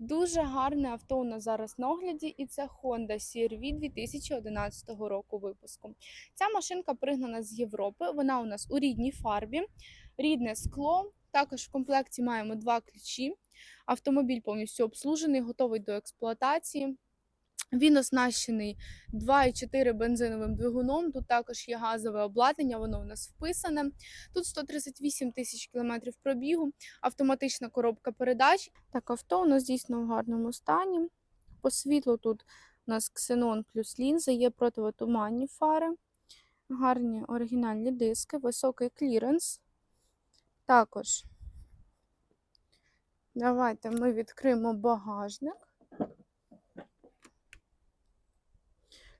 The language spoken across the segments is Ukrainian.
Дуже гарне авто у нас зараз на огляді, і це Honda CR-V 2011 року випуску. Ця машинка пригнана з Європи. Вона у нас у рідній фарбі, рідне скло. Також в комплекті маємо два ключі. Автомобіль повністю обслужений, готовий до експлуатації. Він оснащений 2,4 бензиновим двигуном. Тут також є газове обладнання, воно у нас вписане. Тут 138 тисяч кілометрів пробігу, автоматична коробка передач. Так, авто у нас дійсно в гарному стані. По світлу тут у нас ксенон плюс лінза, є противотуманні фари, гарні оригінальні диски, високий кліренс. Також давайте ми відкриємо багажник.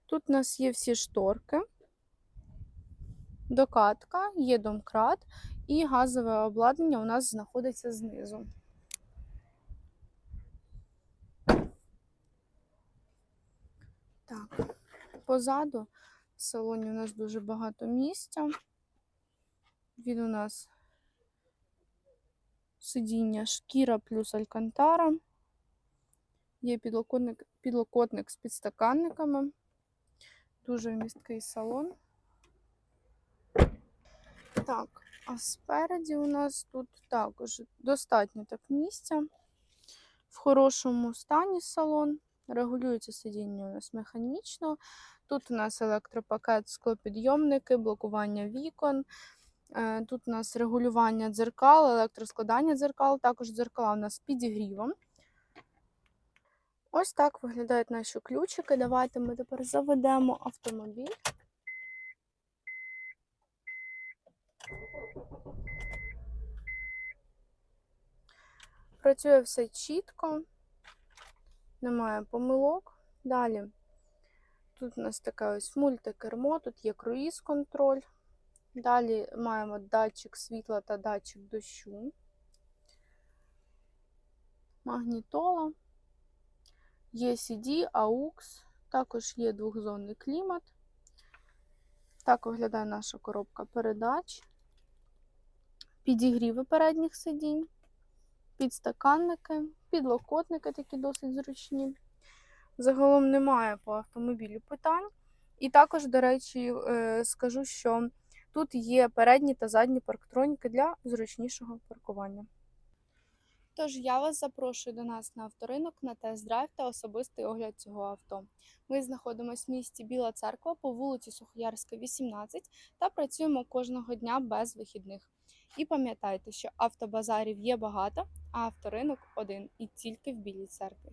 Тут у нас є всі шторки, докатка, є домкрат і газове обладнання у нас знаходиться знизу. Так, позаду в салоні у нас дуже багато місця. Він у нас сидіння шкіра плюс алькантара. Є підлокотник, підлокотник з підстаканниками. Дуже вмісткий салон. Так, а спереді у нас тут також достатньо так місця. В хорошому стані салон. Регулюється сидіння у нас механічно. Тут у нас електропакет, склопідйомники, блокування вікон. Е, Тут у нас регулювання дзеркал, електроскладання дзеркал, також дзеркала у нас з підігрівом. Ось так виглядають наші ключики. Давайте ми тепер заведемо автомобіль. Працює все чітко, немає помилок. Далі тут у нас таке ось мультикермо, тут є круїз-контроль. Далі маємо датчик світла та датчик дощу, магнітола. Є CD, AUX, також є двохзонний клімат. Так виглядає наша коробка передач, підігріви передніх сидінь, підстаканники, підлокотники такі досить зручні. Загалом немає по автомобілю питань. І також, до речі, е, скажу, що тут є передні та задні парктроніки для зручнішого паркування. Тож я вас запрошую до нас на авторинок на тест-драйв та особистий огляд цього авто. Ми знаходимося в місті Біла Церква по вулиці Сухоярська, 18 та працюємо кожного дня без вихідних. І пам'ятайте, що автобазарів є багато, а авторинок один і тільки в Білій церкві.